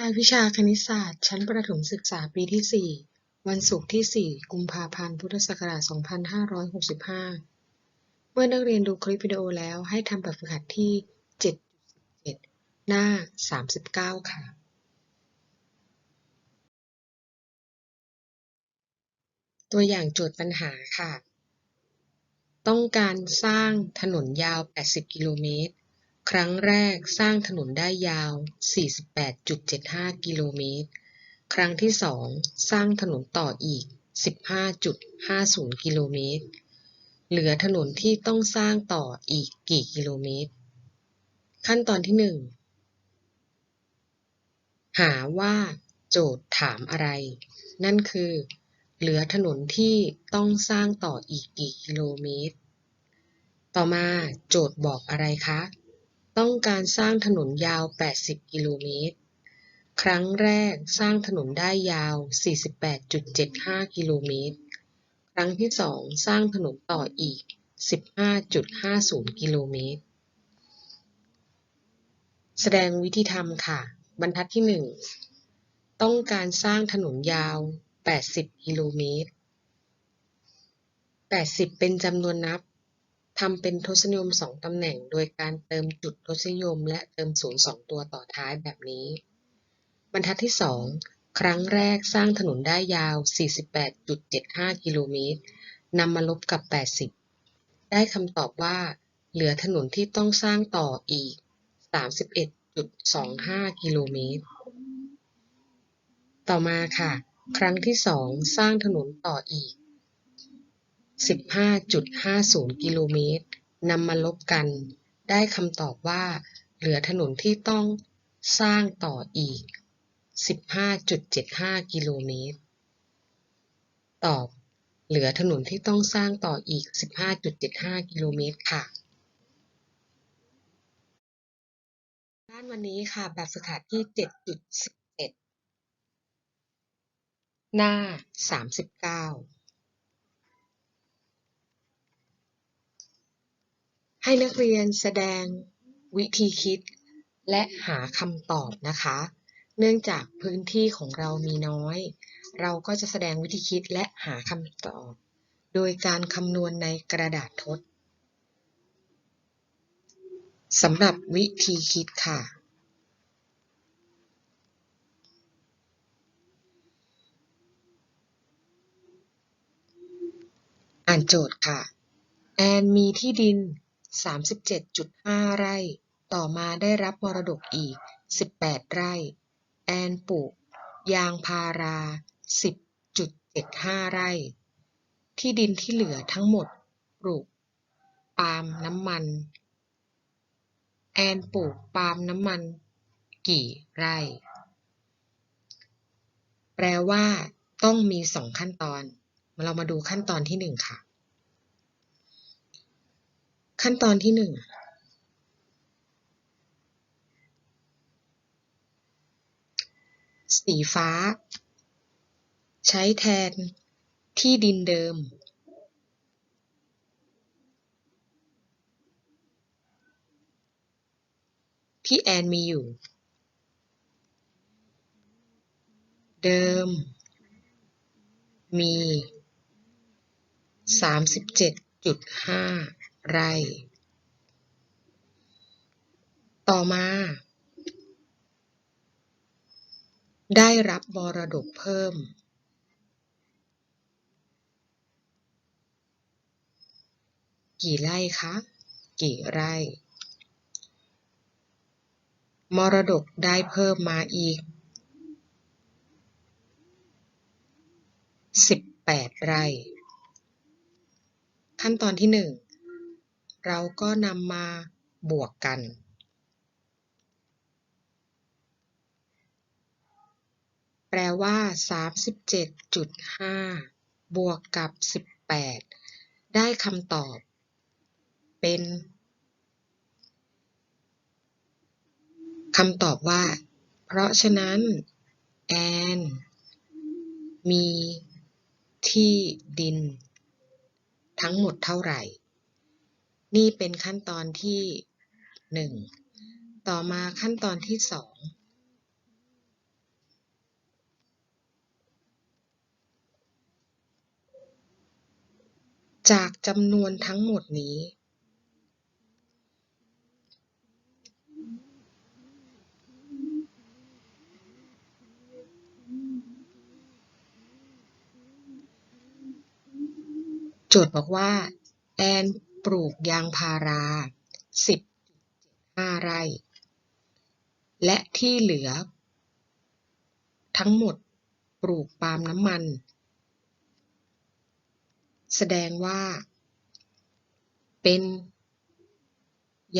รายวิชาคณิตศาสตร์ ชั้นประถมศึกษาปีที่ 4 วันศุกร์ที่ 4 กุมภาพันธ์ พุทธศักราช 2565 เมื่อนักเรียนดูคลิปวิดีโอแล้วให้ทำแบบฝึกหัดที่ 7.7 หน้า 39 ค่ะ ตัวอย่างโจทย์ปัญหาค่ะ ต้องการสร้างถนนยาว 80 กิโลเมตร ครั้งแรกสร้างถนนได้ยาว 48.75 กิโลเมตร ครั้งที่สองสร้างถนนต่ออีก 15.50 กิโลเมตร เหลือถนนที่ต้องสร้างต่ออีกกี่กิโลเมตร ขั้นตอนที่หนึ่งหาว่าโจทย์ถามอะไร นั่นคือ เหลือถนนที่ต้องสร้างต่ออีกกี่กิโลเมตร ต่อมาโจทย์บอกอะไรคะ ต้องการสร้างถนนยาว 80 กิโลเมตร ครั้งแรกสร้างถนนได้ยาว 48.75 กิโลเมตร ครั้งที่สองสร้างถนนต่ออีก 15.50 กิโลเมตร แสดงวิธีทำค่ะ บรรทัดที่ 1 ต้องการสร้างถนนยาว 80 กิโลเมตร 80 เป็นจำนวนนับ ทำเป็นทศนิยม2ตำแหน่ง โดยการเติมจุดทศนิยม และเติมศูนย์2ตัวต่อท้ายแบบนี้ บรรทัดที่ 2 ครั้งแรกสร้างถนนได้ยาว 48.75 กิโลเมตรนำมาลบกับ 80 ได้คำตอบว่า เหลือถนนที่ต้องสร้างต่ออีก 31.25 กิโลเมตร ต่อมาค่ะ ครั้งที่ 2 สร้างถนนต่ออีก 15.50 กิโลเมตรนำมาลบกัน ได้คำตอบว่า เหลือถนนที่ต้องสร้างต่ออีก 15.75 กิโลเมตร ตอบ เหลือถนนที่ต้องสร้างต่ออีก 15.75 กิโลเมตรค่ะด้านวันนี้ค่ะแบบฝึกหัดที่ 7.11 หน้า 39 ให้นักเรียนแสดงวิธีคิดและหาคำตอบนะคะ เนื่องจากพื้นที่ของเรามีน้อย เราก็จะแสดงวิธีคิดและหาคำตอบ โดยการคำนวณในกระดาษทดสำหรับวิธีคิดค่ะ อ่านโจทย์ค่ะ แอนมีที่ดิน 37.5 ไร่ ต่อมาได้รับมรดกอีก 18 ไร่ แอนปลูกยางพารา 10.75 ไร่ ที่ดินที่เหลือทั้งหมดปลูกปาล์มน้ำมัน แอนปลูกปาล์มน้ำมัน กี่ไร่ แปลว่าต้องมีสองขั้นตอน เรามาดูขั้นตอนที่หนึ่งค่ะ ขั้นตอนที่หนึ่งสีฟ้า ใช้แทนที่ดินเดิม ที่แอนมีอยู่ เดิม มี 37.5 ไร ต่อมา ได้รับมรดกเพิ่ม กี่ไร่คะ กี่ไร่ มรดกได้เพิ่มมาอีก18ไร่ ขั้นตอนที่หนึ่ง เราก็นำมาบวกกันแปลว่า 37.5 บวกกับ 18 ได้คำตอบ เป็นคำตอบว่า เพราะฉะนั้น แอน มีที่ดิน ทั้งหมดเท่าไหร่ นี่เป็นขั้นตอนที่หนึ่งต่อมาขั้นตอนที่สองจากจำนวนทั้งหมดนี้ โจทย์บอกว่า and ปลูกยางพารา 10.5ไร่ และที่เหลือ ทั้งหมดปลูกปาล์มน้ำมัน แสดงว่า เป็น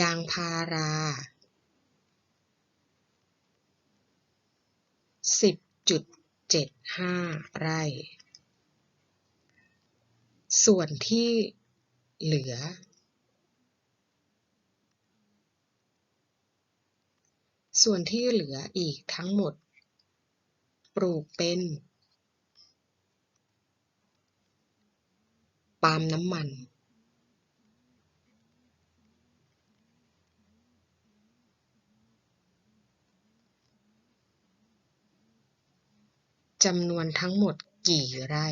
ยางพารา 10.75 ไร่ ส่วนที่ เหลือ ส่วนที่เหลืออีกทั้งหมด ปลูกเป็น ปาล์มน้ำมัน จำนวนทั้งหมดกี่ไร่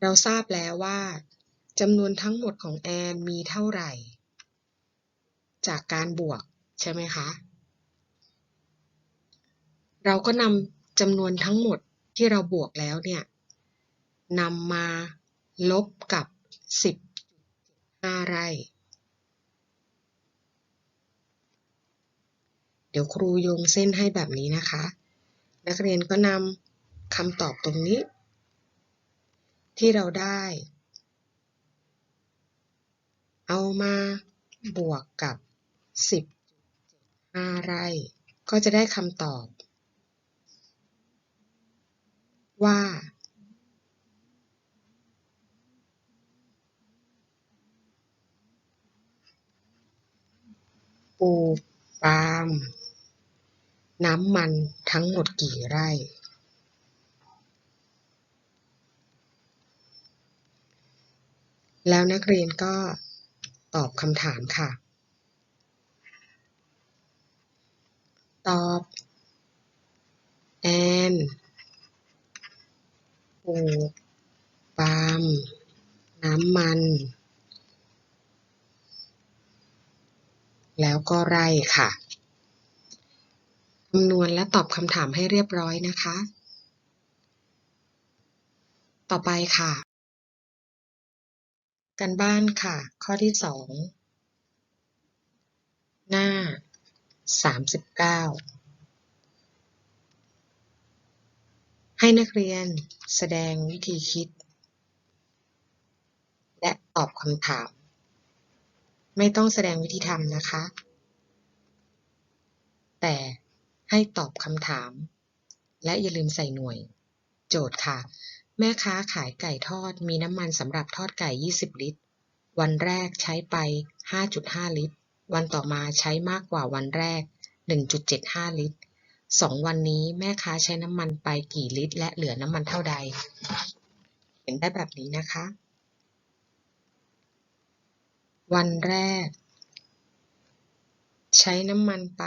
เราทราบแล้วว่าจำนวนทั้งหมดของแอนมีเท่าไหร่ จากการบวกใช่ไหมคะ เราก็นำจำนวนทั้งหมดที่เราบวกแล้วเนี่ยนำมาลบกับ 10.5 ไร่ เดี๋ยวครูโยงเส้นให้แบบนี้นะคะ นักเรียนก็นำคำตอบตรงนี้ ที่เราได้ เอามาบวกกับ 10.5ไร่ ก็จะได้คำตอบ ว่าปลูกปาล์มน้ำมันทั้งหมดกี่ไร่ แล้วนักเรียนก็ตอบคำถามค่ะ ตอบแอนปลูกปาล์มน้ำมัน แล้วก็ไร่ค่ะคำนวณและตอบคำถามให้เรียบร้อยนะคะ ต่อไปค่ะ กันบ้านค่ะ ข้อที่สองหน้าสามสิบเก้าให้นักเรียนแสดงวิธีคิด และตอบคำถาม ไม่ต้องแสดงวิธีทำนะคะ แต่ให้ตอบคำถาม และอย่าลืมใส่หน่วย โจทย์ค่ะ แม่ค้าขายไก่ทอดมีน้ำมันสำหรับทอดไก่ 20 ลิตร วันแรกใช้ไป 5.5 ลิตร วันต่อมาใช้มากกว่าวันแรก 1.75 ลิตรสองวันนี้แม่ค้าใช้น้ำมันไปกี่ลิตร และเหลือน้ำมันเท่าใด เห็นได้แบบนี้นะคะ วันแรก ใช้น้ำมันไป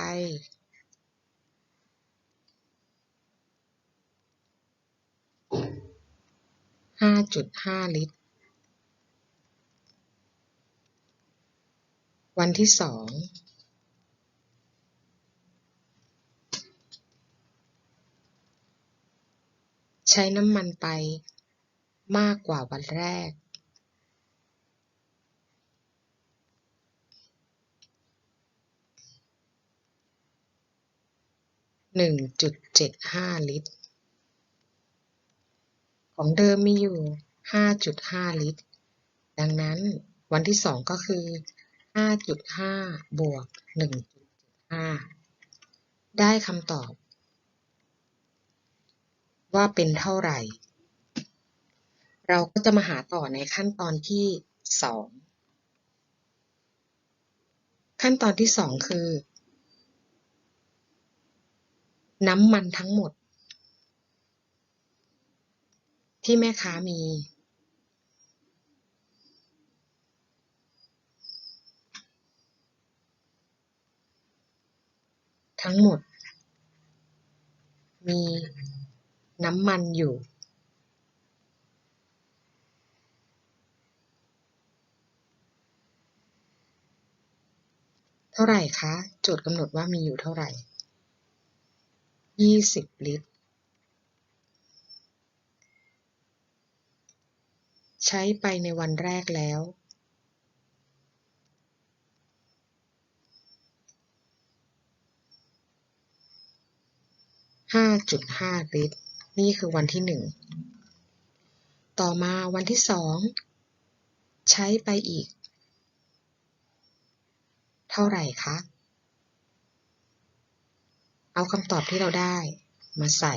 5.5ลิตร วันที่สองใช้น้ำมันไปมากกว่าวันแรก1.75ลิตร ของเดิมมีอยู่ 5.5 ลิตร ดังนั้นวันที่สองก็คือ 5.5 บวก 1.5 ได้คำตอบ ว่าเป็นเท่าไหร่ เราก็จะมาหาต่อในขั้นตอนที่สองขั้นตอนที่สองคือ น้ำมันทั้งหมด ที่แม่ค้ามี ทั้งหมด มีน้ำมันอยู่ เท่าไหร่คะจุดกำหนดว่ามีอยู่เท่าไหร่ 20 ลิตร ใช้ไปในวันแรกแล้ว ห้าจุดห้าลิตร นี่คือวันที่หนึ่ง ต่อมาวันที่สอง ใช้ไปอีก เท่าไหร่คะ เอาคำตอบที่เราได้มาใส่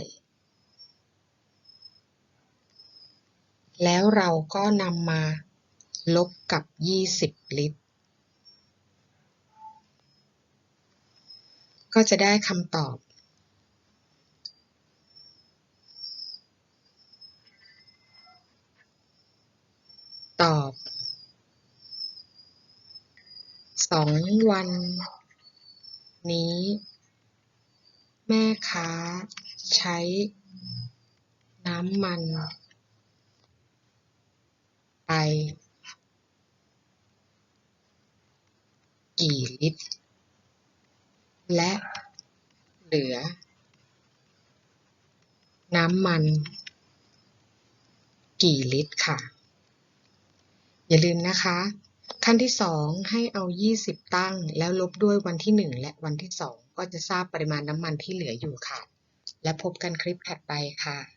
แล้วเราก็นำมาลบกับ 20 ลิตร ก็จะได้คำตอบ ตอบ สองวัน นี้ แม่ค้า ใช้ น้ำมัน กี่ลิตร และเหลือ น้ำมัน กี่ลิตรค่ะ อย่าลืมนะคะ ขั้นที่ 2 ให้เอา 20 ตั้ง แล้วลบด้วยวันที่ 1 และวันที่ 2 ก็จะทราบปริมาณน้ำมันที่เหลืออยู่ค่ะ และพบกันคลิปถัดไปค่ะ